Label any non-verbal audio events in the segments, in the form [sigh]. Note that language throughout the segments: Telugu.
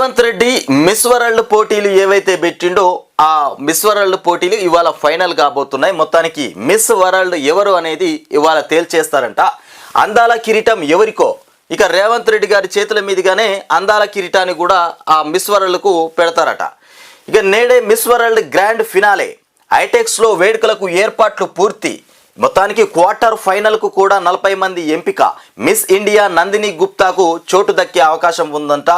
రేవంత్ రెడ్డి మిస్ వరల్డ్ పోటీలు ఏవైతే పెట్టిండో ఆ మిస్ వరల్డ్ పోటీలు ఇవాళ ఫైనల్ కాబోతున్నాయి. మొత్తానికి మిస్ వరల్డ్ ఎవరు అనేది ఇవాళ తేల్చేస్తారంట. అందాల కిరీటం ఎవరికో? ఇక రేవంత్ రెడ్డి గారి చేతుల మీదుగానే అందాల కిరీటాన్ని కూడా ఆ మిస్ వరల్డ్కు పెడతారట. ఇక నేడే మిస్ వరల్డ్ గ్రాండ్ ఫినాలే. హైటెక్స్లో వేడుకలకు ఏర్పాట్లు పూర్తి. మొత్తానికి క్వార్టర్ ఫైనల్కు కూడా నలభై మంది ఎంపిక. మిస్ ఇండియా నందిని గుప్తాకు చోటు దక్కే అవకాశం ఉందంట.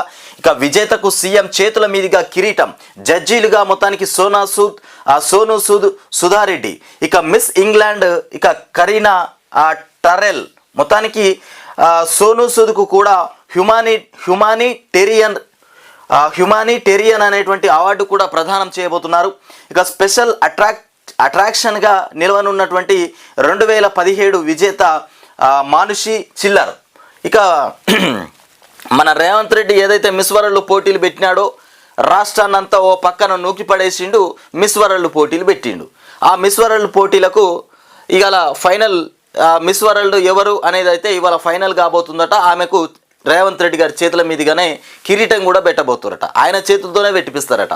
ఇక విజేతకు సీఎం చేతుల మీదుగా కిరీటం. జడ్జీలుగా మొత్తానికి సోనా సూద్ ఆ సోను సూద్ సుధారెడ్డి. ఇక మిస్ ఇంగ్లాండ్ ఇక కరీనా టరెల్. మొత్తానికి సోను సూద్కు కూడా హ్యుమాని హ్యుమానిటేరియన్ ఆ, హ్యుమానిటేరియన్ అనేటువంటి అవార్డు కూడా ప్రదానం చేయబోతున్నారు. ఇక స్పెషల్ అట్రాక్ట్ అట్రాక్షన్గా నిలవనున్నటువంటి రెండు వేల పదిహేడు విజేత మానుషి చిల్లర్. ఇక మన రేవంత్ రెడ్డి ఏదైతే మిస్ వరల్డ్ పోటీలు పెట్టినాడో రాష్ట్రాన్నంతా ఓ పక్కన నూకి పడేసిండు మిస్ వరల్డ్ పోటీలు పెట్టిండు. ఆ మిస్ వరల్డ్ పోటీలకు ఇవాళ ఫైనల్ మిస్ వరల్డ్ ఎవరు అనేది అయితే ఇవాళ ఫైనల్ కాబోతుందట. ఆమెకు రేవంత్ రెడ్డి గారి చేతుల మీదుగానే కిరీటం కూడా పెట్టబోతురట. ఆయన చేతులతోనే పెట్టిపిస్తారట.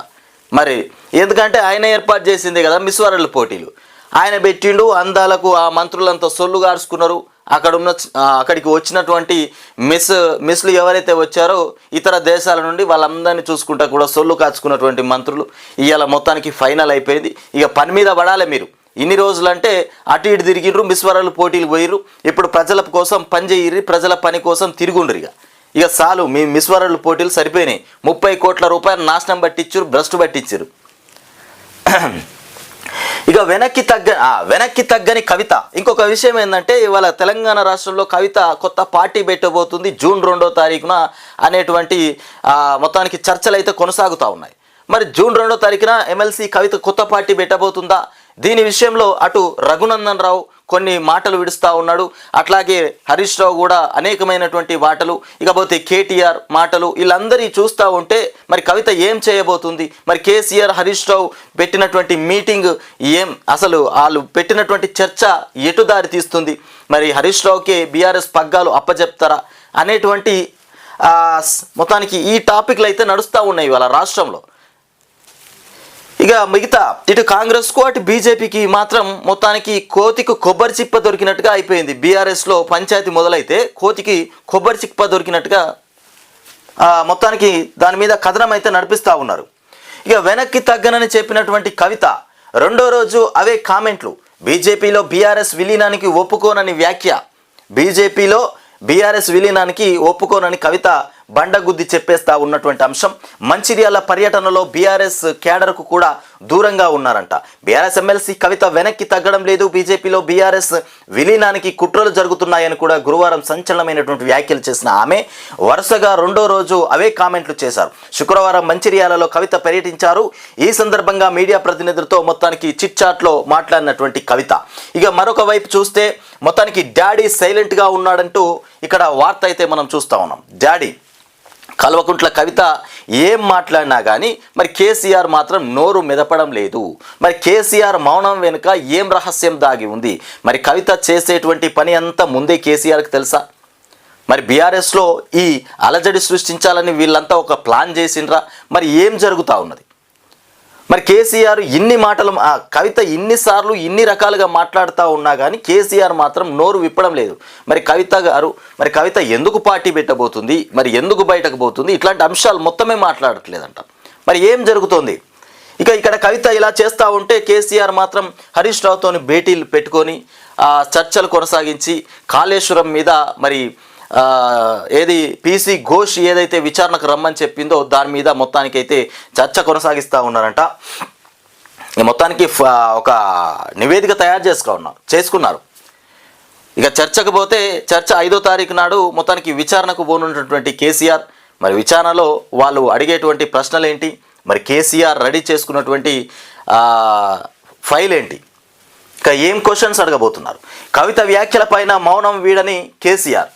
మరి ఎందుకంటే ఆయన ఏర్పాటు చేసింది కదా మిస్ వరల్డ్ పోటీలు. ఆయన పెట్టిండు అందాలకు ఆ మంత్రులంతా సొల్లు గార్చుకున్నారు. అక్కడ ఉన్న అక్కడికి వచ్చినటువంటి మిస్ మిస్లు ఎవరైతే వచ్చారో ఇతర దేశాల నుండి వాళ్ళందరినీ చూసుకుంటా కూడా సొల్లు కాచుకున్నటువంటి మంత్రులు. ఇవాళ మొత్తానికి ఫైనల్ అయిపోయింది. ఇక పని మీద పడాలి మీరు. ఇన్ని రోజులు అంటే అటు ఇటు తిరిగిర్రు మిస్ పోటీలు పోయిర్రు. ఇప్పుడు ప్రజల కోసం పని చేయర్రి ప్రజల పని కోసం తిరుగుండ్రు ఇక. ఇక చాలు మీ మిస్ పోటీలు సరిపోయినాయి. ముప్పై కోట్ల రూపాయలు నాశనం పట్టించారు భ్రష్టు పట్టించారు ఇక వెనక్కి తగ్గ వెనక్కి తగ్గని కవిత. ఇంకొక విషయం ఏంటంటే ఇవాళ తెలంగాణ రాష్ట్రంలో కవిత కొత్త పార్టీ పెట్టబోతుంది జూన్ రెండో తారీఖున అనేటువంటి మొత్తానికి చర్చలు అయితే కొనసాగుతూ ఉన్నాయి. మరి జూన్ రెండో తారీఖున ఎమ్మెల్సీ కవిత కొత్త పార్టీ పెట్టబోతుందా? దీని విషయంలో అటు రఘునందన్ రావు కొన్ని మాటలు విడుస్తూ ఉన్నాడు. అట్లాగే హరీష్ రావు కూడా అనేకమైనటువంటి మాటలు ఇకపోతే కేటీఆర్ మాటలు వీళ్ళందరి చూస్తూ ఉంటే మరి కవిత ఏం చేయబోతుంది? మరి కేసీఆర్ హరీష్ రావు పెట్టినటువంటి మీటింగ్ ఏం? అసలు వాళ్ళు పెట్టినటువంటి చర్చ ఎటు దారి తీస్తుంది? మరి హరీష్ రావుకి బీఆర్ఎస్ పగ్గాలు అప్పచెప్తారా అనేటువంటి మొత్తానికి ఈ టాపిక్లు అయితే నడుస్తూ ఉన్నాయి ఇవాళ రాష్ట్రంలో. ఇక మిగతా ఇటు కాంగ్రెస్కు అటు బీజేపీకి మాత్రం మొత్తానికి కోతికి కొబ్బరి చిప్ప దొరికినట్టుగా అయిపోయింది. బీఆర్ఎస్లో పంచాయతీ మొదలైతే కోతికి కొబ్బరి చిప్ప దొరికినట్టుగా మొత్తానికి దాని మీద కథనం అయితే నడిపిస్తూ ఉన్నారు. ఇక వెనక్కి తగ్గనని చెప్పినటువంటి కవిత రెండో రోజు అవే కామెంట్లు. బీజేపీలో బీఆర్ఎస్ విలీనానికి ఒప్పుకోనని వ్యాఖ్య. బీజేపీలో బీఆర్ఎస్ విలీనానికి ఒప్పుకోనని కవిత బండగుద్ది చెప్పేస్తా ఉన్నటువంటి అంశం. మంచిర్యాల పర్యటనలో బీఆర్ఎస్ కేడర్కు కూడా దూరంగా ఉన్నారంట. బీఆర్ఎస్ ఎమ్మెల్సీ కవిత వెనక్కి తగ్గడం లేదు. బీజేపీలో బీఆర్ఎస్ విలీనానికి కుట్రలు జరుగుతున్నాయని కూడా గురువారం సంచలనమైనటువంటి వ్యాఖ్యలు చేసిన ఆమె వరుసగా రెండో రోజు అవే కామెంట్లు చేశారు. శుక్రవారం మంచిర్యాలలో కవిత పర్యటించారు. ఈ సందర్భంగా మీడియా ప్రతినిధులతో మొత్తానికి చిట్చాట్లో మాట్లాడినటువంటి కవిత. ఇక మరొక వైపు చూస్తే మొత్తానికి డాడీ సైలెంట్గా ఉన్నాడంటూ ఇక్కడ వార్త అయితే మనం చూస్తా ఉన్నాం. డాడీ కల్వకుంట్ల కవిత ఏం మాట్లాడినా కానీ మరి కేసీఆర్ మాత్రం నోరు మెదపడం లేదు. మరి కేసీఆర్ మౌనం వెనుక ఏం రహస్యం దాగి ఉంది? మరి కవిత చేసేటువంటి పని అంతా ముందే కేసీఆర్కి తెలుసా? మరి బీఆర్ఎస్లో ఈ అలజడి సృష్టించాలని వీళ్ళంతా ఒక ప్లాన్ చేసిండ్రా? మరి ఏం జరుగుతూ ఉన్నది? మరి కేసీఆర్ ఇన్ని మాటలు ఆ కవిత ఇన్నిసార్లు ఇన్ని రకాలుగా మాట్లాడుతూ ఉన్నా కానీ కేసీఆర్ మాత్రం నోరు విప్పడం లేదు. మరి కవిత గారు మరి కవిత ఎందుకు పార్టీ పెట్టబోతుంది మరి ఎందుకు బయటకు పోతుంది ఇట్లాంటి అంశాలు మొత్తమే మాట్లాడట్లేదంట. మరి ఏం జరుగుతోంది? ఇక ఇక్కడ కవిత ఇలా చేస్తూ ఉంటే కేసీఆర్ మాత్రం హరీష్ రావుతోని భేటీలు పెట్టుకొని చర్చలు కొనసాగించి కాళేశ్వరం మీద మరి ఏది పీసీ ఘోష్ ఏదైతే విచారణకు రమ్మని చెప్పిందో దాని మీద మొత్తానికైతే చర్చ కొనసాగిస్తూ ఉన్నారంట. మొత్తానికి ఫ- ఒక నివేదిక తయారు చేసుకో ఉన్నారు చేసుకున్నారు. ఇక చర్చకు పోతే చర్చ ఐదో తారీఖు నాడు మొత్తానికి విచారణకు పోనున్నటువంటి కేసీఆర్ మరి విచారణలో వాళ్ళు అడిగేటువంటి ప్రశ్నలు ఏంటి మరి కేసీఆర్ రెడీ చేసుకున్నటువంటి ఫైల్ ఏంటి ఇక ఏం క్వశ్చన్స్ అడగబోతున్నారు? కవిత వ్యాఖ్యలపైన మౌనం వీడని కేసీఆర్.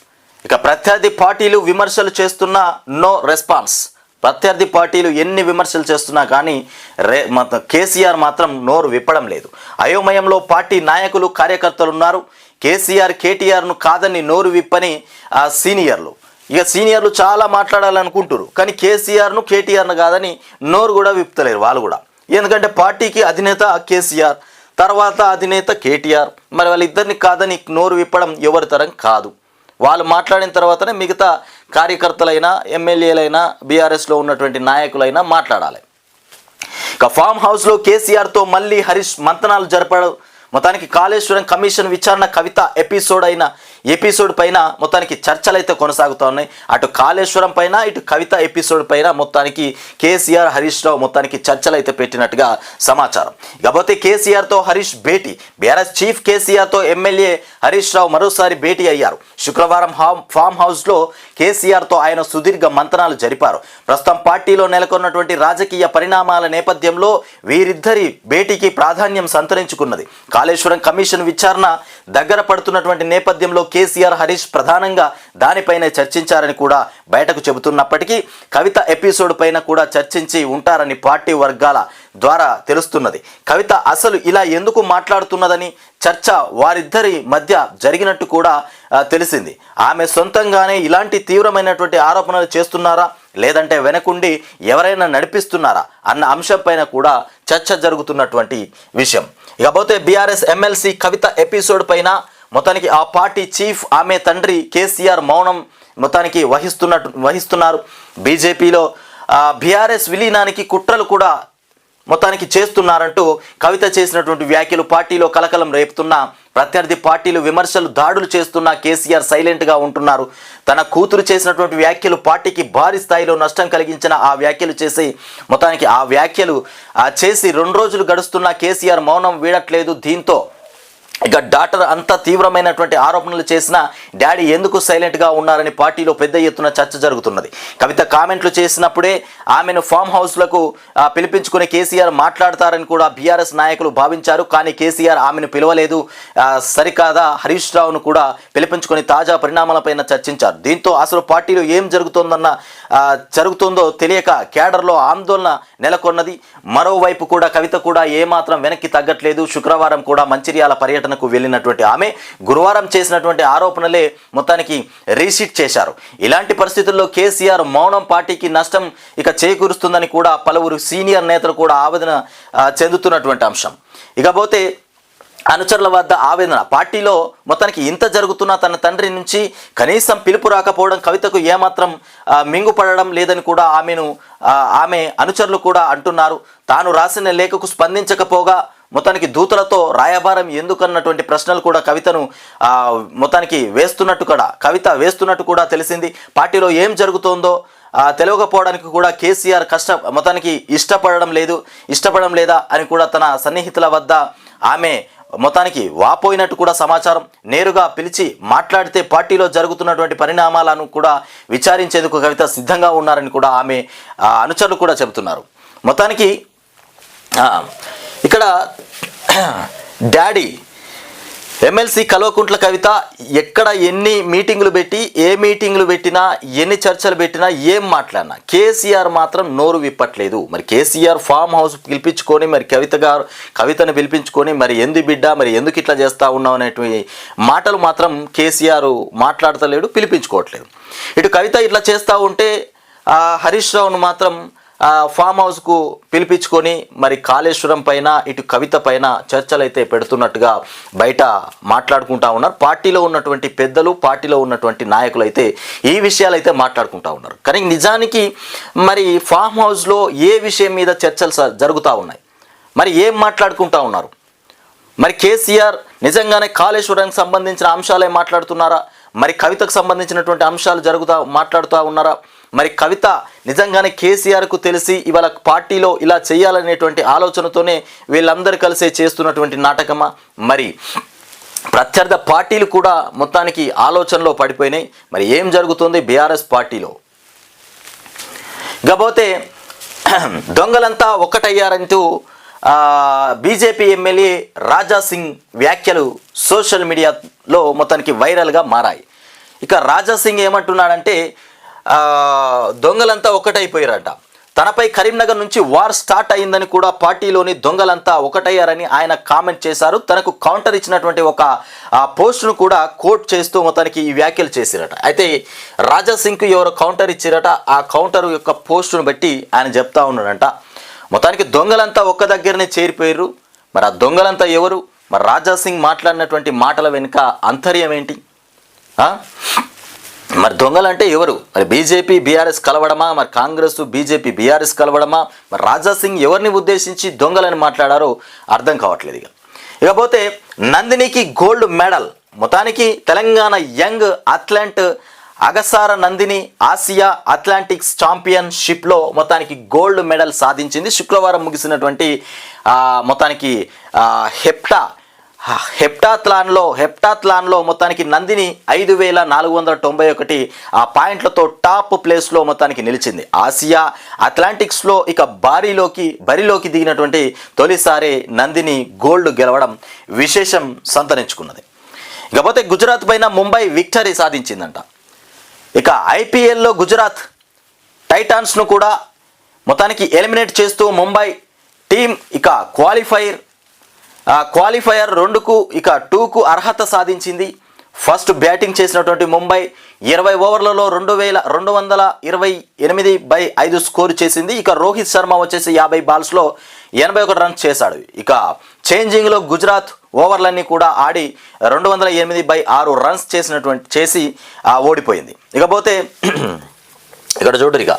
ఇక ప్రత్యర్థి పార్టీలు విమర్శలు చేస్తున్నా నో రెస్పాన్స్. ప్రత్యర్థి పార్టీలు ఎన్ని విమర్శలు చేస్తున్నా కానీ రే కేసీఆర్ మాత్రం నోరు విప్పడం లేదు. అయోమయంలో పార్టీ నాయకులు కార్యకర్తలు ఉన్నారు. కేసీఆర్ కేటీఆర్ను కాదని నోరు విప్పని ఆ సీనియర్లు. ఇక సీనియర్లు చాలా మాట్లాడాలనుకుంటారు కానీ కేసీఆర్ను కేటీఆర్ను కాదని నోరు కూడా విప్పుతలేరు వాళ్ళు కూడా. ఎందుకంటే పార్టీకి అధినేత కేసీఆర్ తర్వాత అధినేత కేటీఆర్. మరి వాళ్ళిద్దరిని కాదని నోరు విప్పడం ఎవరి తరం కాదు. వాళ్ళు మాట్లాడిన తర్వాతనే మిగతా కార్యకర్తలైనా ఎమ్మెల్యేలైనా బీఆర్ఎస్లో ఉన్నటువంటి నాయకులైనా మాట్లాడాలి. ఇక ఫామ్ హౌస్లో కేసీఆర్తో మళ్ళీ హరీష్ మంతనాలు జరపడం మొత్తానికి కాళేశ్వరం కమిషన్ విచారణ కవిత ఎపిసోడ్ అయిన ఎపిసోడ్ పైన మొత్తానికి చర్చలు అయితే కొనసాగుతూ ఉన్నాయి అటు కాళేశ్వరం పైన ఇటు కవిత ఎపిసోడ్ పైన మొత్తానికి కేసీఆర్ హరీష్ రావు మొత్తానికి చర్చలు అయితే పెట్టినట్టుగా సమాచారం. కాకపోతే కేసీఆర్తో హరీష్ భేటీ. బీఆర్ఎస్ చీఫ్ కేసీఆర్తో ఎమ్మెల్యే హరీష్ రావు మరోసారి భేటీ అయ్యారు. శుక్రవారం హామ్ ఫామ్ హౌస్లో కేసీఆర్తో ఆయన సుదీర్ఘ మంతనాలు జరిపారు. ప్రస్తుతం పార్టీలో నెలకొన్నటువంటి రాజకీయ పరిణామాల నేపథ్యంలో వీరిద్దరి భేటీకి ప్రాధాన్యం సంతరించుకున్నది. కాళేశ్వరం కమిషన్ విచారణ దగ్గర పడుతున్నటువంటి నేపథ్యంలో కేసీఆర్ హరీష్ ప్రధానంగా దానిపైనే చర్చించారని కూడా బయటకు చెబుతున్నప్పటికీ కవిత ఎపిసోడ్ పైన కూడా చర్చించి ఉంటారని పార్టీ వర్గాల ద్వారా తెలుస్తున్నది. కవిత అసలు ఇలా ఎందుకు మాట్లాడుతున్నదని చర్చ వారిద్దరి మధ్య జరిగినట్టు కూడా తెలిసింది. ఆమె సొంతంగానే ఇలాంటి తీవ్రమైనటువంటి ఆరోపణలు చేస్తున్నారా? లేదంటే వెనకుండి ఎవరైనా నడిపిస్తున్నారా? అన్న అంశంపైన కూడా చర్చ జరుగుతున్నటువంటి విషయం. ఇకపోతే బీఆర్ఎస్ ఎమ్మెల్సీ కవిత ఎపిసోడ్ పైన మొత్తానికి ఆ పార్టీ చీఫ్ ఆమె తండ్రి కేసీఆర్ మౌనం మొత్తానికి వహిస్తున్నట్టు వహిస్తున్నారు. బీజేపీలో బీఆర్ఎస్ విలీనానికి కుట్రలు కూడా మొత్తానికి చేస్తున్నారంటూ కవిత చేసినటువంటి వ్యాఖ్యలు పార్టీలో కలకలం రేపుతున్న ప్రత్యర్థి పార్టీలు విమర్శలు దాడులు చేస్తున్న కేసీఆర్ సైలెంట్గా ఉంటున్నారు. తన కూతురు చేసినటువంటి వ్యాఖ్యలు పార్టీకి భారీ స్థాయిలో నష్టం కలిగించిన ఆ వ్యాఖ్యలు చేసి మొత్తానికి ఆ వ్యాఖ్యలు చేసి రెండు రోజులు గడుస్తున్న కేసీఆర్ మౌనం వీడట్లేదు దీంతో. ఇక డాక్టర్ అంత తీవ్రమైనటువంటి ఆరోపణలు చేసిన డాడీ ఎందుకు సైలెంట్గా ఉన్నారని పార్టీలో పెద్ద ఎత్తున చర్చ జరుగుతున్నది. కవిత కామెంట్లు చేసినప్పుడే ఆమెను ఫామ్ హౌస్లకు ఆ, పిలిపించుకుని కేసీఆర్ మాట్లాడతారని కూడా బీఆర్ఎస్ నాయకులు భావించారు. కానీ కేసీఆర్ ఆమెను పిలవలేదు. సరికాదా హరీష్ రావును కూడా పిలిపించుకొని తాజా పరిణామాలపైన చర్చించారు. దీంతో అసలు పార్టీలో ఏం జరుగుతోందన్న జరుగుతుందో తెలియక కేడర్లో ఆందోళన నెలకొన్నది. మరోవైపు కూడా కవిత కూడా ఏమాత్రం వెనక్కి తగ్గట్లేదు. శుక్రవారం కూడా మంచిర్యాల పర్యటన పర్యటనకు వెళ్ళినటువంటి ఆమె గురువారం చేసినటువంటి ఆరోపణలే మొత్తానికి రీషీట్ చేశారు. ఇలాంటి పరిస్థితుల్లో కేసీఆర్ మౌనం పార్టీకి నష్టం ఇక చేకూరుస్తుందని కూడా పలువురు సీనియర్ నేతలు కూడా ఆవేదన చెందుతున్నటువంటి అంశం. ఇకపోతే అనుచరుల వద్ద ఆవేదన. పార్టీలో మొత్తానికి ఇంత జరుగుతున్నా తన తండ్రి నుంచి కనీసం పిలుపు రాకపోవడం కవితకు ఏమాత్రం మింగుపడడం లేదని కూడా ఆమెను ఆమె అనుచరులు కూడా అంటున్నారు. తాను రాసిన లేఖకు స్పందించకపోగా మొత్తానికి దూతలతో రాయబారం ఎందుకన్నటువంటి ప్రశ్నలు కూడా కవితను మొత్తానికి వేస్తున్నట్టు కూడా కవిత వేస్తున్నట్టు కూడా తెలిసింది. పార్టీలో ఏం జరుగుతోందో తెలియకపోవడానికి కూడా కేసీఆర్ కష్ట మొత్తానికి ఇష్టపడడం లేదు ఇష్టపడడం లేదా అని కూడా తన సన్నిహితుల వద్ద ఆమె మొత్తానికి వాపోయినట్టు కూడా సమాచారం. నేరుగా పిలిచి మాట్లాడితే పార్టీలో జరుగుతున్నటువంటి పరిణామాలను కూడా విచారించేందుకు కవిత సిద్ధంగా ఉన్నారని కూడా ఆమె అనుచరులు కూడా చెబుతున్నారు. మొత్తానికి ఇక్కడ డాడీ ఎమ్మెల్సీ కల్వకుంట్ల కవిత ఎక్కడ ఎన్ని మీటింగులు పెట్టి ఏ మీటింగులు పెట్టినా ఎన్ని చర్చలు పెట్టినా ఏం మాట్లాడినా కేసీఆర్ మాత్రం నోరు విప్పట్లేదు. మరి కేసీఆర్ ఫామ్ హౌస్ పిలిపించుకొని మరి కవిత గారు కవితను పిలిపించుకొని మరి ఎందు బిడ్డ మరి ఎందుకు ఇట్లా చేస్తూ ఉన్నావు అనేటువంటి మాటలు మాత్రం కేసీఆర్ మాట్లాడతలేడు పిలిపించుకోవట్లేదు. ఇటు కవిత ఇట్లా చేస్తూ ఉంటే హరీష్ రావును మాత్రం ఫామ్ హౌస్కు పిలిపించుకొని మరి కాళేశ్వరం పైన ఇటు కవిత పైన చర్చలు అయితే పెడుతున్నట్టుగా బయట మాట్లాడుకుంటా ఉన్నారు. పార్టీలో ఉన్నటువంటి పెద్దలు పార్టీలో ఉన్నటువంటి నాయకులు అయితే ఈ విషయాలు అయితే మాట్లాడుకుంటా ఉన్నారు. కానీ నిజానికి మరి ఫామ్ హౌస్లో ఏ విషయం మీద చర్చలు స- జరుగుతూ ఉన్నాయి? మరి ఏం మాట్లాడుకుంటా ఉన్నారు? మరి కేసీఆర్ నిజంగానే కాళేశ్వరానికి సంబంధించిన అంశాలే మాట్లాడుతున్నారా? మరి కవితకు సంబంధించినటువంటి అంశాలు జరుగుతా మాట్లాడుతూ ఉన్నారా? మరి కవిత నిజంగానే కేసీఆర్కు తెలిసి ఇవాళ పార్టీలో ఇలా చేయాలనేటువంటి ఆలోచనతోనే వీళ్ళందరూ కలిసే చేస్తున్నటువంటి నాటకమా? మరి ప్రత్యర్థ పార్టీలు కూడా మొత్తానికి ఆలోచనలో పడిపోయినాయి. మరి ఏం జరుగుతుంది బీఆర్ఎస్ పార్టీలో? ఇకపోతే [clears throat] దొంగలంతా ఒక్కటయ్యారంటూ బీజేపీ ఎమ్మెల్యే రాజా సింగ్ వ్యాఖ్యలు సోషల్ మీడియాలో మొత్తానికి వైరల్గా మారాయి. ఇక రాజా సింగ్ ఏమంటున్నాడంటే దొంగలంతా ఒకటైపోయారట. తనపై కరీంనగర్ నుంచి వార్ స్టార్ట్ అయిందని కూడా పార్టీలోని దొంగలంతా ఒకటయ్యారని ఆయన కామెంట్ చేశారు. తనకు కౌంటర్ ఇచ్చినటువంటి ఒక ఆ, పోస్టును కూడా కోట్ చేస్తూ మొత్తానికి ఈ వ్యాఖ్యలు చేసిరట అయితే రాజా సింగ్కు ఎవరు కౌంటర్ ఇచ్చిరట ఆ కౌంటర్ యొక్క పోస్టును బట్టి ఆయన చెప్తా ఉన్నాడంట. మొత్తానికి దొంగలంతా ఒక్క దగ్గరనే చేరిపోయారు. మరి ఆ దొంగలంతా ఎవరు? మరి రాజా సింగ్ మాట్లాడినటువంటి మాటల వెనుక అంతర్యం ఏంటి? మరి మరి దొంగలంటే ఎవరు? మరి బీజేపీ బీఆర్ఎస్ కలవడమా? మరి కాంగ్రెస్ బీజేపీ బీఆర్ఎస్ కలవడమా? మరి రాజా సింగ్ ఎవరిని ఉద్దేశించి దొంగలని మాట్లాడారో అర్థం కావట్లేదు ఇక. ఇకపోతే నందినికి గోల్డ్ మెడల్ మొత్తానికి Telangana young athlete Agasara Nandini Asia athletics ఛాంపియన్షిప్లో మొత్తానికి గోల్డ్ మెడల్ సాధించింది. శుక్రవారం ముగిసినటువంటి మొత్తానికి హెప్టా హెప్టాత్లాన్లో హెప్టాత్లాన్లో మొత్తానికి నందిని ఐదు వేల నాలుగు వందల తొంభై ఒకటి ఆ పాయింట్లతో టాప్ ప్లేస్లో మొత్తానికి నిలిచింది. ఆసియా అట్లాంటిక్స్లో ఇక బారీలోకి బరిలోకి దిగినటువంటి తొలిసారి నందిని గోల్డ్ గెలవడం విశేషం సంతరించుకున్నది. ఇకపోతే గుజరాత్ పైన ముంబై విక్టరీ సాధించిందంట. ఇక ఐపీఎల్లో గుజరాత్ టైటాన్స్ను కూడా మొత్తానికి ఎలిమినేట్ చేస్తూ ముంబై టీం ఇక క్వాలిఫైర్ క్వాలిఫైయర్ రెండుకు ఇక టూకు అర్హత సాధించింది. ఫస్ట్ బ్యాటింగ్ చేసినటువంటి ముంబై ఇరవై ఓవర్లలో రెండు వేల రెండు వందల ఇరవై ఎనిమిది బై ఐదు స్కోర్ చేసింది. ఇక రోహిత్ శర్మ వచ్చేసి యాభై బాల్స్లో ఎనభై ఒకటి రన్స్ చేశాడు. ఇక చేంజింగ్లో గుజరాత్ ఓవర్లన్నీ కూడా ఆడి రెండు వందల ఎనిమిది బై ఆరు రన్స్ చేసినటువంటి చేసి ఓడిపోయింది. ఇకపోతే [clears throat] ఇక్కడ చూడరు ఇక.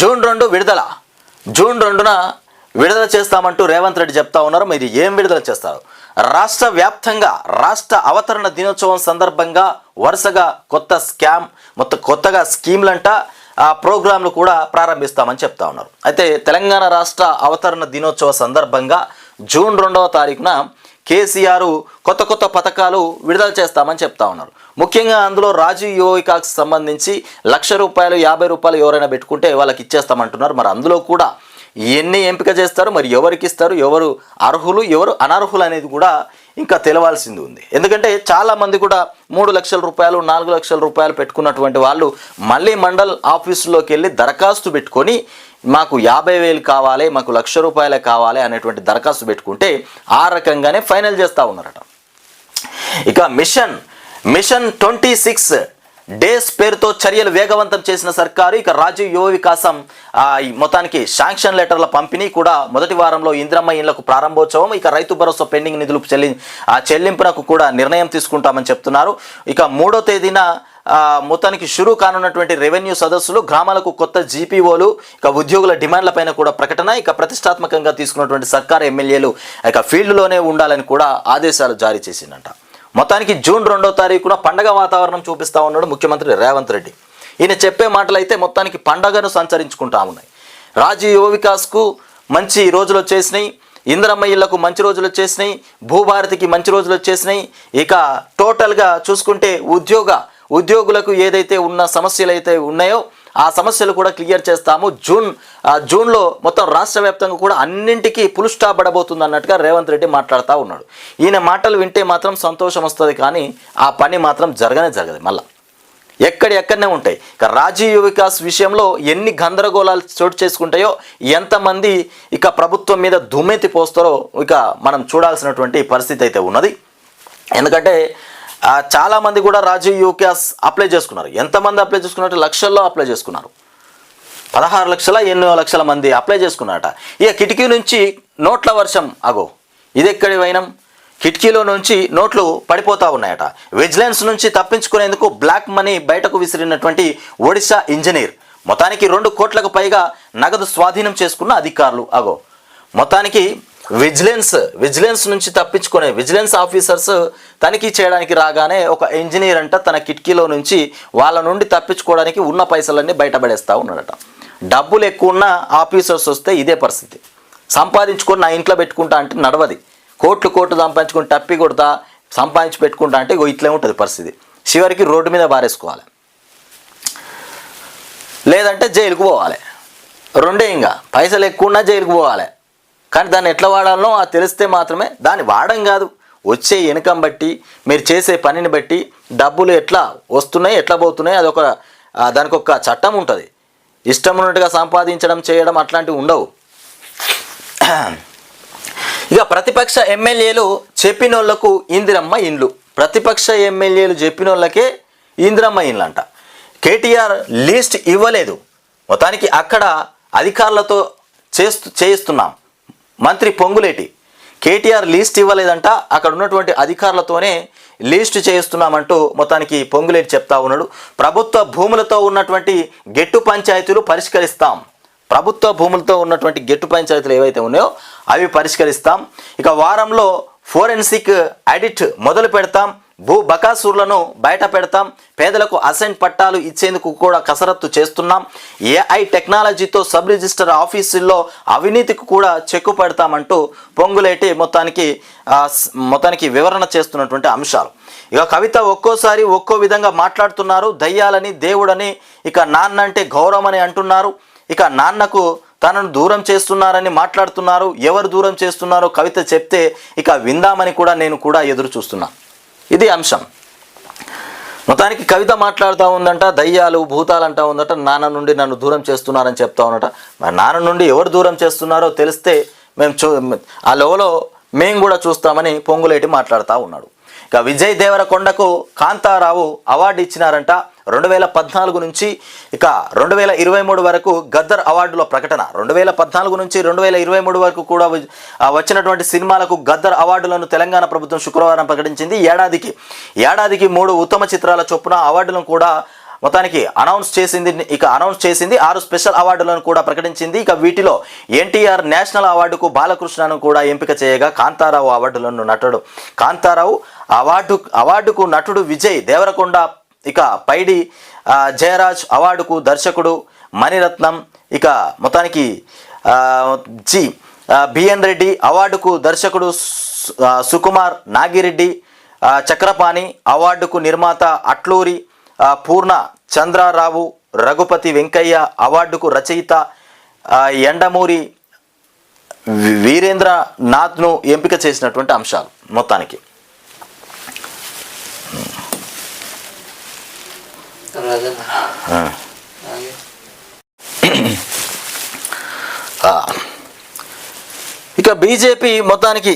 జూన్ రెండు విడుదల. జూన్ రెండున విడుదల చేస్తామంటూ రేవంత్ రెడ్డి చెప్తా ఉన్నారు. మీరు ఏం విడుదల చేస్తారు? రాష్ట్ర వ్యాప్తంగా రాష్ట్ర అవతరణ దినోత్సవం సందర్భంగా వరుసగా కొత్త స్కామ్ మొత్తం కొత్తగా స్కీమ్లంట ఆ ప్రోగ్రాంలు కూడా ప్రారంభిస్తామని చెప్తా ఉన్నారు. అయితే తెలంగాణ రాష్ట్ర అవతరణ దినోత్సవ సందర్భంగా జూన్ రెండవ తారీఖున కేసీఆర్ కొత్త కొత్త పథకాలు విడుదల చేస్తామని చెప్తా ఉన్నారు. ముఖ్యంగా అందులో రాజీవ్ యువకాకు సంబంధించి లక్ష రూపాయలు యాభై రూపాయలు ఎవరైనా పెట్టుకుంటే వాళ్ళకి ఇచ్చేస్తామంటున్నారు. మరి అందులో కూడా ఎన్ని ఎంపిక చేస్తారు మరి ఎవరికి ఇస్తారు ఎవరు అర్హులు ఎవరు అనర్హులు అనేది కూడా ఇంకా తెలవాల్సింది ఉంది. ఎందుకంటే చాలా మంది కూడా మూడు లక్షల రూపాయలు నాలుగు లక్షల రూపాయలు పెట్టుకున్నటువంటి వాళ్ళు మళ్ళీ మండల్ ఆఫీసులోకి వెళ్ళి దరఖాస్తు పెట్టుకొని మాకు యాభై వేలు కావాలి మాకు లక్ష రూపాయలే కావాలి అనేటువంటి దరఖాస్తు పెట్టుకుంటే ఆ రకంగానే ఫైనల్ చేస్తూ ఉన్నారట. ఇక mission mission twenty six days పేరుతో చర్యలు వేగవంతం చేసిన సర్కారు ఇక రాజీవ్ యువ వికాసం ఈ మొత్తానికి శాంక్షన్ లెటర్ల పంపిణీ కూడా మొదటి వారంలో ఇంద్రమ్మ ఇళ్ళకు ప్రారంభోత్సవం. ఇక రైతు భరోసా పెండింగ్ నిధులు చెల్లి ఆ చెల్లింపునకు కూడా నిర్ణయం తీసుకుంటామని చెప్తున్నారు. ఇక మూడో తేదీన మొత్తానికి షురూ కానున్నటువంటి రెవెన్యూ సదస్సులు గ్రామాలకు కొత్త జీపీఓలు ఇక ఉద్యోగుల డిమాండ్లపైన కూడా ప్రకటన ఇక ప్రతిష్టాత్మకంగా తీసుకున్నటువంటి సర్కార్ ఎమ్మెల్యేలు ఇక ఫీల్డ్లోనే ఉండాలని కూడా ఆదేశాలు జారీ చేసిందంట. మొత్తానికి జూన్ రెండో తారీఖున పండగ వాతావరణం చూపిస్తా ఉన్నాడు ముఖ్యమంత్రి రేవంత్ రెడ్డి. ఈయన చెప్పే మాటలు అయితే మొత్తానికి పండగను సంచరించుకుంటా ఉన్నాయి. రాజు యువ వికాస్కు మంచి రోజులు వచ్చేసినాయి. ఇందిరమ్మ ఇళ్ళకు మంచి రోజులు వచ్చేసినాయి. భూభారతికి మంచి రోజులు వచ్చేసినాయి. ఇక టోటల్గా చూసుకుంటే ఉద్యోగ ఉద్యోగులకు ఏదైతే ఉన్న సమస్యలు అయితే ఉన్నాయో ఆ సమస్యలు కూడా క్లియర్ చేస్తాము. జూన్ జూన్లో మొత్తం రాష్ట్ర వ్యాప్తంగా కూడా అన్నింటికీ పులు స్టాప్ పడబోతుంది అన్నట్టుగా రేవంత్ రెడ్డి మాట్లాడుతూ ఉన్నాడు. ఈయన మాటలు వింటే మాత్రం సంతోషం వస్తుంది కానీ ఆ పని మాత్రం జరగనే జరగదు మళ్ళీ. ఎక్కడ ఎక్కడనే ఉంటాయి. ఇక రాజీవ్ వికాస్ విషయంలో ఎన్ని గందరగోళాలు చోటు చేసుకుంటాయో ఎంతమంది ఇక ప్రభుత్వం మీద దుమ్మెత్తి పోస్తారో ఇక మనం చూడాల్సినటువంటి పరిస్థితి అయితే ఉన్నది. ఎందుకంటే చాలామంది కూడా రాజీవ్ వికాస్ అప్లై చేసుకున్నారు. ఎంతమంది అప్లై చేసుకున్నారు లక్షల్లో అప్లై చేసుకున్నారు. పదహారు లక్షల ఎన్నో లక్షల మంది అప్లై చేసుకున్నారట. ఇక కిటికీ నుంచి నోట్ల వర్షం అగో ఇది ఎక్కడి వైనం? కిటికీలో నుంచి నోట్లు పడిపోతా ఉన్నాయట. విజిలెన్స్ నుంచి తప్పించుకునేందుకు బ్లాక్ మనీ బయటకు విసిరినటువంటి ఒడిశా ఇంజనీర్. మొత్తానికి రెండు కోట్లకు పైగా నగదు స్వాధీనం చేసుకున్న అధికారులు అగో. మొత్తానికి విజిలెన్స్ విజిలెన్స్ నుంచి తప్పించుకునే విజిలెన్స్ ఆఫీసర్స్ తనిఖీ చేయడానికి రాగానే ఒక ఇంజనీర్ అంట తన కిటికీలో నుంచి వాళ్ళ నుండి తప్పించుకోవడానికి ఉన్న పైసలన్నీ బయటపడేస్తూ ఉన్నాడట. డబ్బులు ఎక్కువ ఉన్న ఆఫీసర్స్ వస్తే ఇదే పరిస్థితి. సంపాదించుకొని నా ఇంట్లో పెట్టుకుంటా అంటే నడవది. కోట్లు కోట్లు సంపాదించుకొని టప్పి కొడతా సంపాదించి పెట్టుకుంటా అంటే ఇగో ఇట్లే ఉంటుంది పరిస్థితి. చివరికి రోడ్డు మీద బారేసుకోవాలి లేదంటే జైలుకు పోవాలి. రెండే ఇంకా పైసలు ఎక్కువ ఉన్నా జైలుకు పోవాలి. కానీ దాన్ని ఎట్లా వాడాలనో అది తెలిస్తే మాత్రమే దాన్ని వాడడం కాదు. వచ్చే ఇన్కమ్ బట్టి మీరు చేసే పనిని బట్టి డబ్బులు ఎట్లా వస్తున్నాయి ఎట్లా పోతున్నాయి అదొక ఒక దానికి ఒక చట్టం ఉంటుంది. ఇష్టం ఉన్నట్టుగా సంపాదించడం చేయడం అట్లాంటివి ఉండవు. ఇక ప్రతిపక్ష ఎమ్మెల్యేలు చెప్పినోళ్ళకు ఇందిరమ్మ ఇండ్లు. ప్రతిపక్ష ఎమ్మెల్యేలు చెప్పినోళ్ళకే ఇందిరమ్మ ఇండ్లు అంట కేటీఆర్ లిస్ట్ ఇవ్వలేదు. మొత్తానికి అక్కడ అధికారులతో చేస్తు చేయిస్తున్నాం. మంత్రి పొంగులేటి. కేటీఆర్ లీస్ట్ ఇవ్వలేదంట అక్కడ ఉన్నటువంటి అధికారులతోనే లీస్ట్ చేయిస్తున్నామంటూ మొత్తానికి పొంగులేటి చెప్తా ఉన్నాడు. ప్రభుత్వ భూములతో ఉన్నటువంటి గెట్టు పంచాయతీలు పరిష్కరిస్తాం. ప్రభుత్వ భూములతో ఉన్నటువంటి గెట్టు పంచాయతీలు ఏవైతే ఉన్నాయో అవి పరిష్కరిస్తాం. ఇక వారంలో ఫోరెన్సిక్ ఆడిట్ మొదలు పెడతాం. భూ బకాసూర్లను బయట పెడతాం. పేదలకు అసెంట్ పట్టాలు ఇచ్చేందుకు కూడా కసరత్తు చేస్తున్నాం. ఏఐ టెక్నాలజీతో సబ్ రిజిస్టర్ ఆఫీసుల్లో అవినీతికి కూడా చెక్కు పెడతామంటూ పొంగులేటి మొత్తానికి మొత్తానికి వివరణ చేస్తున్నటువంటి అంశాలు. ఇక కవిత ఒక్కోసారి ఒక్కో విధంగా మాట్లాడుతున్నారు. దయ్యాలని దేవుడని ఇక నాన్న అంటే గౌరవం అని అంటున్నారు. ఇక నాన్నకు తనను దూరం చేస్తున్నారని మాట్లాడుతున్నారు. ఎవరు దూరం చేస్తున్నారో కవిత చెప్తే ఇక విందామని కూడా నేను కూడా ఎదురు చూస్తున్నాను ఇది అంశం. మొత్తానికి కవిత మాట్లాడుతూ ఉందంట దయ్యాలు భూతాలు అంటూ ఉందట నాన్న నుండి నన్ను దూరం చేస్తున్నారని చెప్తా ఉన్నట మరి నాన్న నుండి ఎవరు దూరం చేస్తున్నారో తెలిస్తే మేము చూ ఆ లోవలో మేము కూడా చూస్తామని పొంగులేటి మాట్లాడుతూ ఉన్నాడు. ఇక విజయ్ దేవరకొండకు కాంతారావు అవార్డు ఇచ్చినారంట. రెండు వేల పద్నాలుగు నుంచి ఇక రెండు వేల ఇరవై మూడు వరకు గద్దర్ అవార్డుల ప్రకటన. రెండు వేల పద్నాలుగు నుంచి రెండు వేల ఇరవై మూడు వరకు కూడా వచ్చినటువంటి సినిమాలకు గద్దర్ అవార్డులను తెలంగాణ ప్రభుత్వం శుక్రవారం ప్రకటించింది. ఏడాదికి ఏడాదికి మూడు ఉత్తమ చిత్రాల చొప్పున అవార్డులను కూడా మొత్తానికి అనౌన్స్ చేసింది ఇక అనౌన్స్ చేసింది ఆరు స్పెషల్ అవార్డులను కూడా ప్రకటించింది. ఇక వీటిలో ఎన్టీఆర్ నేషనల్ అవార్డుకు బాలకృష్ణను కూడా ఎంపిక చేయగా కాంతారావు అవార్డులను నటుడు కాంతారావు అవార్డు అవార్డుకు నటుడు విజయ్ దేవరకొండ ఇక పైడి జయరాజ్ అవార్డుకు దర్శకుడు మణిరత్నం ఇక మొత్తానికి జి బిఎన్ రెడ్డి అవార్డుకు దర్శకుడు సుకుమార్ నాగిరెడ్డి చక్రపాణి అవార్డుకు నిర్మాత అట్లూరి పూర్ణ చంద్రారావు రఘుపతి వెంకయ్య అవార్డుకు రచయిత ఎండమూరి వీరేంద్రనాథ్ను వీరేంద్ర నాథ్ను ఎంపిక చేసినటువంటి అంశాలు మొత్తానికి ఆ. ఆ. ఇక బీజేపీ మొత్తానికి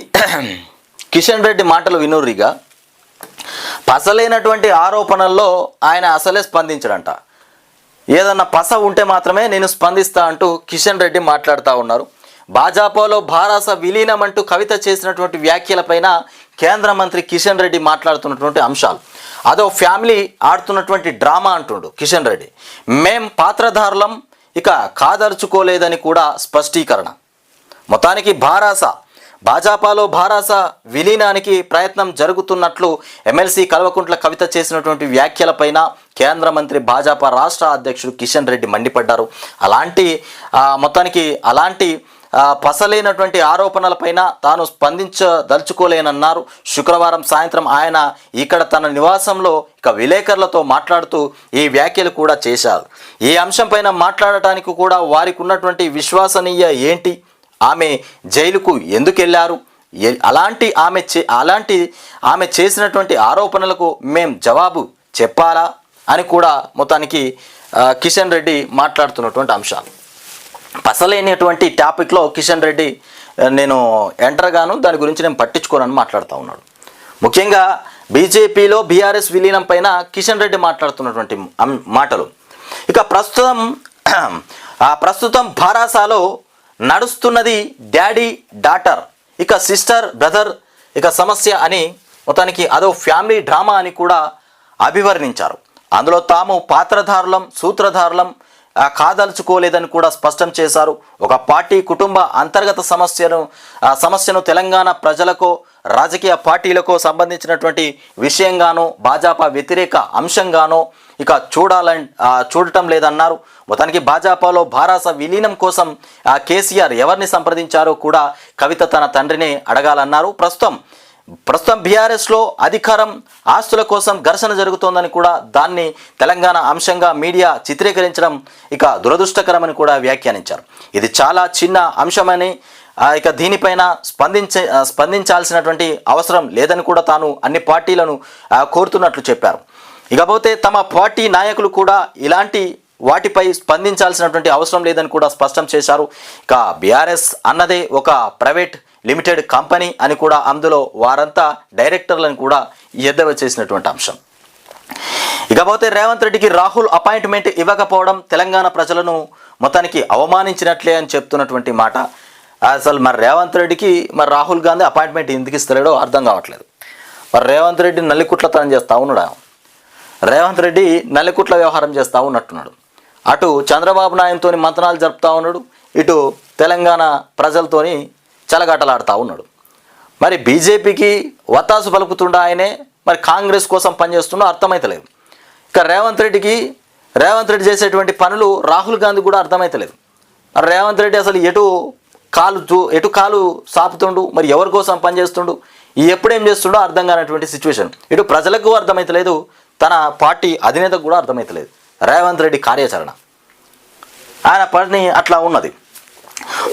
కిషన్ రెడ్డి మాటలు వినూరిగా పసలేనటువంటి ఆరోపణల్లో ఆయన అసలే స్పందించడంట. ఏదన్నా పస ఉంటే మాత్రమే నేను స్పందిస్తా అంటూ కిషన్ రెడ్డి మాట్లాడుతూ ఉన్నారు. భాజపాలో భారాస విలీనం అంటూ కవిత చేసినటువంటి వ్యాఖ్యలపైన కేంద్ర మంత్రి కిషన్ రెడ్డి మాట్లాడుతున్నటువంటి అంశాలు. అదో ఫ్యామిలీ ఆడుతున్నటువంటి డ్రామా అంటుండు కిషన్ రెడ్డి. మేం పాత్రధారులం ఇక కాదర్చుకోలేదని కూడా స్పష్టీకరణ. మొత్తానికి భారాస భాజపాలో భారాస విలీనానికి ప్రయత్నం జరుగుతున్నట్లు ఎమ్మెల్సీ కల్వకుంట్ల కవిత చేసినటువంటి వ్యాఖ్యలపైన కేంద్ర మంత్రి భాజపా రాష్ట్ర అధ్యక్షుడు కిషన్ రెడ్డి మండిపడ్డారు. అలాంటి మొత్తానికి అలాంటి పసలేనటువంటి ఆరోపణలపైన తాను స్పందించదలుచుకోలేనన్నారు. శుక్రవారం సాయంత్రం ఆయన ఇక్కడ తన నివాసంలో ఇక విలేకరులతో మాట్లాడుతూ ఈ వ్యాఖ్యలు కూడా చేశారు. ఈ అంశంపైన మాట్లాడటానికి కూడా వారికి ఉన్నటువంటి విశ్వసనీయ ఏంటి? ఆమె జైలుకు ఎందుకు వెళ్ళారు అలాంటి ఆమె చే అలాంటి ఆమె చేసినటువంటి ఆరోపణలకు మేం జవాబు చెప్పాలా? అని కూడా మొత్తానికి కిషన్ రెడ్డి మాట్లాడుతున్నటువంటి అంశాలు. పసలేనటువంటి టాపిక్లో కిషన్ రెడ్డి నేను ఎంటర్ గాను దాని గురించి నేను పట్టించుకోనని మాట్లాడుతూ ఉన్నాడు. ముఖ్యంగా బీజేపీలో బీఆర్ఎస్ విలీనం పైన కిషన్ రెడ్డి మాట్లాడుతున్నటువంటి మాటలు. ఇక ప్రస్తుతం ప్రస్తుతం భారాసాలో నడుస్తున్నది డాడీ డాటర్ ఇక సిస్టర్ బ్రదర్ ఇక సమస్య అని మొత్తానికి అదో ఫ్యామిలీ డ్రామా అని కూడా అభివర్ణించారు. అందులో తాము పాత్రధారులం సూత్రధారులం కాదలుచుకోలేదని కూడా స్పష్టం చేశారు. ఒక పార్టీ కుటుంబ అంతర్గత సమస్యను సమస్యను తెలంగాణ ప్రజలకో రాజకీయ పార్టీలకో సంబంధించినటువంటి విషయంగానో భాజపా వ్యతిరేక అంశంగానో ఇక చూడాలని చూడటం లేదన్నారు. మొత్తానికి భాజపాలో భారాస విలీనం కోసం కేసీఆర్ ఎవరిని సంప్రదించారో కూడా కవిత తన తండ్రిని అడగాలన్నారు. ప్రస్తుతం ప్రస్తుతం బీఆర్ఎస్లో అధికారం ఆస్తుల కోసం ఘర్షణ జరుగుతోందని కూడా దాన్ని తెలంగాణ అంశంగా మీడియా చిత్రీకరించడం ఇక దురదృష్టకరమని కూడా వ్యాఖ్యానించారు. ఇది చాలా చిన్న అంశమని ఇక దీనిపైన స్పందించే స్పందించాల్సినటువంటి అవసరం లేదని కూడా తాను అన్ని పార్టీలను కోరుతున్నట్లు చెప్పారు. ఇకపోతే తమ పార్టీ నాయకులు కూడా ఇలాంటి వాటిపై స్పందించాల్సినటువంటి అవసరం లేదని కూడా స్పష్టం చేశారు. ఇక బీఆర్ఎస్ అన్నదే ఒక ప్రైవేట్ లిమిటెడ్ కంపెనీ అని కూడా అందులో వారంతా డైరెక్టర్లను కూడా ఎద్దవ చేసినటువంటి అంశం. ఇకపోతే రేవంత్ రెడ్డికి రాహుల్ అపాయింట్మెంట్ ఇవ్వకపోవడం తెలంగాణ ప్రజలను మొత్తానికి అవమానించినట్లే అని చెప్తున్నటువంటి మాట. అసలు మరి రేవంత్ రెడ్డికి మరి రాహుల్ గాంధీ అపాయింట్మెంట్ ఎందుకు ఇస్తలేడో అర్థం కావట్లేదు. మరి రేవంత్ రెడ్డి నల్లికుట్లతనం చేస్తా ఉన్నాడు? రేవంత్ రెడ్డి నల్లికుట్ల వ్యవహారం చేస్తా ఉన్నట్టున్నాడు. అటు చంద్రబాబు నాయుడుతో మంతనాలు జరుపుతూ ఉన్నాడు. ఇటు తెలంగాణ ప్రజలతోని చెలగాటలాడుతూ ఉన్నాడు. మరి బీజేపీకి వత్తాసు పలుకుతుండ ఆయనే? మరి కాంగ్రెస్ కోసం పనిచేస్తుండో అర్థమైతలేదు. ఇక రేవంత్ రెడ్డికి రేవంత్ రెడ్డి చేసేటువంటి పనులు రాహుల్ గాంధీ కూడా అర్థమైతలేదు. మరి రేవంత్ రెడ్డి అసలు ఎటు కాలు ఎటు కాలు సాపుతుండు? మరి ఎవరి కోసం పనిచేస్తుండు? ఈ ఎప్పుడేం చేస్తుండో అర్థం కానటువంటి సిచ్యువేషన్. ఇటు ప్రజలకు అర్థమైతలేదు తన పార్టీ అధినేతకు కూడా అర్థమైతలేదు. రేవంత్ రెడ్డి కార్యాచరణ. ఆయన పని అట్లా ఉన్నది.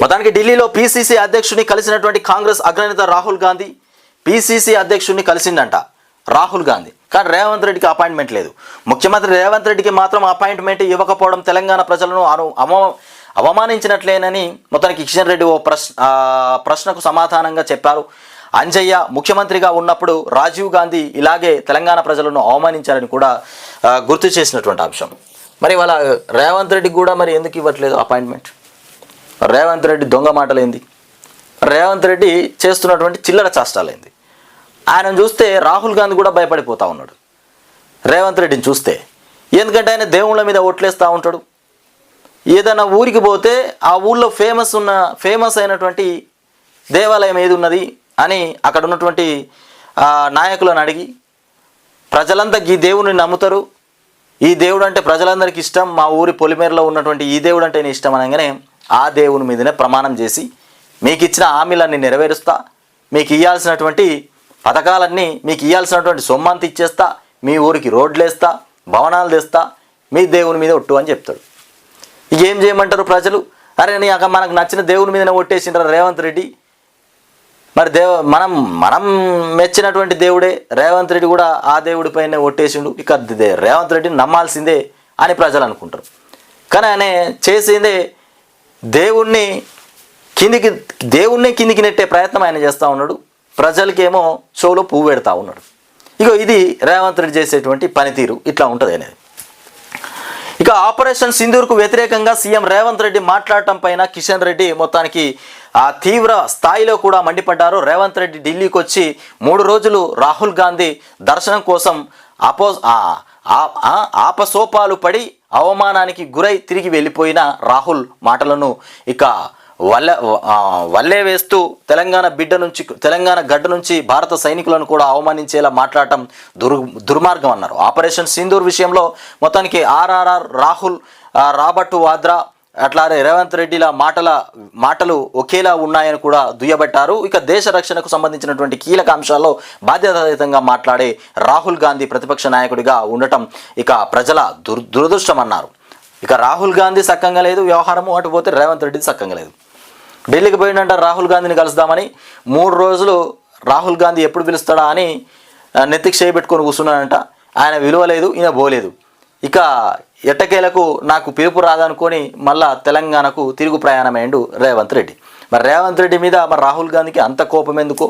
మొత్తానికి ఢిల్లీలో పీసీసీ అధ్యక్షుడిని కలిసినటువంటి కాంగ్రెస్ అగ్రనేత రాహుల్ గాంధీ పీసీసీ అధ్యక్షుడిని కలిసిందంట రాహుల్ గాంధీ. కానీ రేవంత్ రెడ్డికి అపాయింట్మెంట్ లేదు. ముఖ్యమంత్రి రేవంత్ రెడ్డికి మాత్రం అపాయింట్మెంట్ ఇవ్వకపోవడం తెలంగాణ ప్రజలను అను అమ అవమానించినట్లేనని మొత్తానికి కిషన్ రెడ్డి ఓ ప్రశ్న ప్రశ్నకు సమాధానంగా చెప్పారు. అంజయ్య ముఖ్యమంత్రిగా ఉన్నప్పుడు రాజీవ్ గాంధీ ఇలాగే తెలంగాణ ప్రజలను అవమానించారని కూడా గుర్తు చేసినటువంటి అంశం. మరి వాళ్ళ రేవంత్ రెడ్డికి కూడా మరి ఎందుకు ఇవ్వట్లేదు అపాయింట్మెంట్? రేవంత్ రెడ్డి దొంగ మాటలేంది? రేవంత్ రెడ్డి చేస్తున్నటువంటి చిల్లర చేష్టాలేంది? ఆయన చూస్తే రాహుల్ గాంధీ కూడా భయపడిపోతూ ఉన్నాడు. రేవంత్ రెడ్డిని చూస్తే ఎందుకంటే ఆయన దేవుళ్ళ మీద ఓట్లేస్తూ ఉంటాడు. ఏదైనా ఊరికి పోతే ఆ ఊళ్ళో ఫేమస్ ఉన్న ఫేమస్ అయినటువంటి దేవాలయం ఏది ఉన్నది అని అక్కడ ఉన్నటువంటి నాయకులను అడిగి ప్రజలంతా ఈ దేవుని నమ్ముతారు. ఈ దేవుడు అంటే ప్రజలందరికీ ఇష్టం. మా ఊరి పొలిమేరలో ఉన్నటువంటి ఈ దేవుడు అంటే ఇష్టం అనగానే ఆ దేవుని మీదనే ప్రమాణం చేసి మీకు ఇచ్చిన హామీలన్నీ నెరవేరుస్తా మీకు ఇవ్వాల్సినటువంటి పథకాలన్నీ మీకు ఇవ్వాల్సినటువంటి సొమ్మంత ఇచ్చేస్తా మీ ఊరికి రోడ్లు వేస్తా భవనాలు తెస్తా మీ దేవుని మీద ఒట్టు అని చెప్తాడు. ఇక ఏం చేయమంటారు ప్రజలు? అరే నీ అక్క మనకు నచ్చిన దేవుని మీదనే ఒట్టేసిండ్రు రేవంత్ రెడ్డి. మరి దేవ మనం మనం మెచ్చినటువంటి దేవుడే రేవంత్ రెడ్డి కూడా ఆ దేవుడి పైన ఒట్టేసిండు. ఇక దే- రేవంత్ రెడ్డిని నమ్మాల్సిందే అని ప్రజలు అనుకుంటారు. కానీ ఆయన చేసిందే దేవుణ్ణి కిందికి దేవుణ్ణి కిందికి నెట్టే ప్రయత్నం ఆయన చేస్తూ ఉన్నాడు. ప్రజలకేమో షోలో పువ్వు పెడతా ఉన్నాడు. ఇగో ఇది రేవంత్ రెడ్డి చేసేటువంటి పనితీరు. ఇట్లా ఉంటుంది అనేది. ఇక ఆపరేషన్ సింధూర్కు వ్యతిరేకంగా సీఎం రేవంత్ రెడ్డి మాట్లాడటం పైన కిషన్ రెడ్డి మొత్తానికి ఆ తీవ్ర స్థాయిలో కూడా మండిపడ్డారు. రేవంత్ రెడ్డి ఢిల్లీకి వచ్చి మూడు రోజులు రాహుల్ గాంధీ దర్శనం కోసం అపో ఆ- ఆపసోపాలు పడి అవమానానికి గురై తిరిగి వెళ్ళిపోయిన రాహుల్ మాటలను ఇక వల్ల వల్లే వేస్తూ తెలంగాణ బిడ్డ నుంచి తెలంగాణ గడ్డ నుంచి భారత సైనికులను కూడా అవమానించేలా మాట్లాడటం దుర్ దుర్మార్గం అన్నారు. ఆపరేషన్ సింధూర్ విషయంలో మొత్తానికి ఆర్ఆర్ఆర్ రాహుల్ రాబర్టు వాద్రా అట్లానే రేవంత్ రెడ్డిల మాటల మాటలు ఒకేలా ఉన్నాయని కూడా దుయ్యబట్టారు. ఇక దేశ రక్షణకు సంబంధించినటువంటి కీలక అంశాల్లో బాధ్యతాయుతంగా మాట్లాడే రాహుల్ గాంధీ ప్రతిపక్ష నాయకుడిగా ఉండటం ఇక ప్రజల దుర్ దురదృష్టమన్నారు. ఇక రాహుల్ గాంధీ సక్కంగా లేదు వ్యవహారము అటు పోతే రేవంత్ రెడ్డి సక్కంగా లేదు. ఢిల్లీకి పోయిందంట రాహుల్ గాంధీని కలుద్దామని మూడు రోజులు రాహుల్ గాంధీ ఎప్పుడు పిలుస్తాడా అని నెత్తికి చేయబెట్టుకొని కూర్చున్నాడంట. ఆయన విలువ లేదు ఈయన పోలేదు. ఇక ఎట్టకేలకు నాకు పిలుపు రాదనుకొని మళ్ళా తెలంగాణకు తిరుగు ప్రయాణమైండు రేవంత్ రెడ్డి. మరి రేవంత్ రెడ్డి మీద మరి రాహుల్ గాంధీకి అంత కోపం ఎందుకు?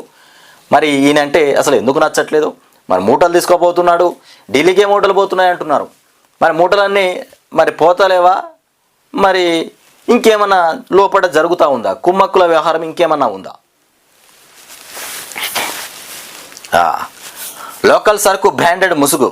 మరి ఈయనంటే అసలు ఎందుకు నచ్చట్లేదు? మరి మూటలు తీసుకోపోతున్నాడు ఢిల్లీకే మూటలు పోతున్నాయి అంటున్నారు. మరి మూటలన్నీ మరి పోతలేవా? మరి ఇంకేమన్నా లోపల జరుగుతూ ఉందా? కుమ్మక్కుల వ్యవహారం ఇంకేమన్నా ఉందా? లోకల్ సరుకు బ్రాండెడ్ ముసుగు.